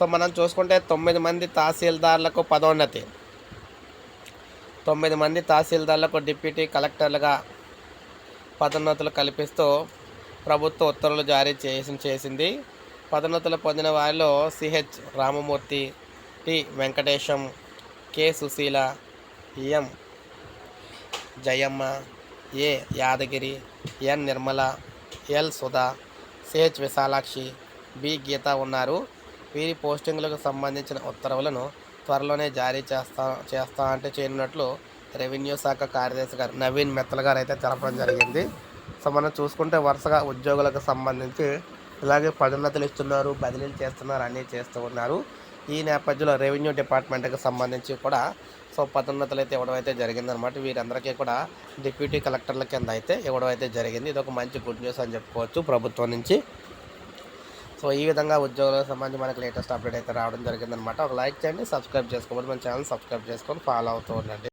So మనం చూసుకుంటే తొమ్మిది మంది తహసీల్దార్లకు పదోన్నతి. తొమ్మిది మంది తహసీల్దార్లకు డిప్యూటీ కలెక్టర్లుగా పదోన్నతులు కల్పిస్తూ ప్రభుత్వ ఉత్తర్వులు జారీ చేసి చేసింది. పదోన్నతులు పొందిన వారిలో CH Ramamurthy T Venkatesham K Sushila M Jayamma A Yadagiri N Nirmala L Sudha CH Visalakshi B Geetha ఉన్నారు. వీరి పోస్టింగ్లకు సంబంధించిన ఉత్తర్వులను త్వరలోనే జారీ చేస్తా చేస్తా అంటే చేయనున్నట్లు రెవెన్యూ శాఖ కార్యదర్శి గారు నవీన్ మెత్తల గారు అయితే తెలపడం జరిగింది. సో మనం చూసుకుంటే వరుసగా ఉద్యోగులకు సంబంధించి ఇలాగే పదోన్నతులు ఇస్తున్నారు బదిలీలు చేస్తున్నారు అన్నీ చేస్తూ ఉన్నారు. ఈ నేపథ్యంలో రెవెన్యూ డిపార్ట్మెంట్కి సంబంధించి కూడా సో పదోన్నతులు అయితే ఇవ్వడం అయితే జరిగిందనమాట. వీరందరికీ కూడా డిప్యూటీ కలెక్టర్ల కింద అయితే ఇవ్వడం అయితే జరిగింది. ఇది ఒక మంచి గుడ్ న్యూస్ అని చెప్పుకోవచ్చు ప్రభుత్వం నుంచి. సో ఈ విధంగా ఉద్యోగులకు సంబంధించి మనకి లేటెస్ట్ అప్డేట్ అయితే రావడం జరిగిందనమాట ఒక లైక్ చేయండి సబ్స్క్రైబ్ చేసుకోవాలి మన ఛానల్ సబ్స్క్రైబ్ చేసుకొని ఫాలో అవుతూ ఉండండి.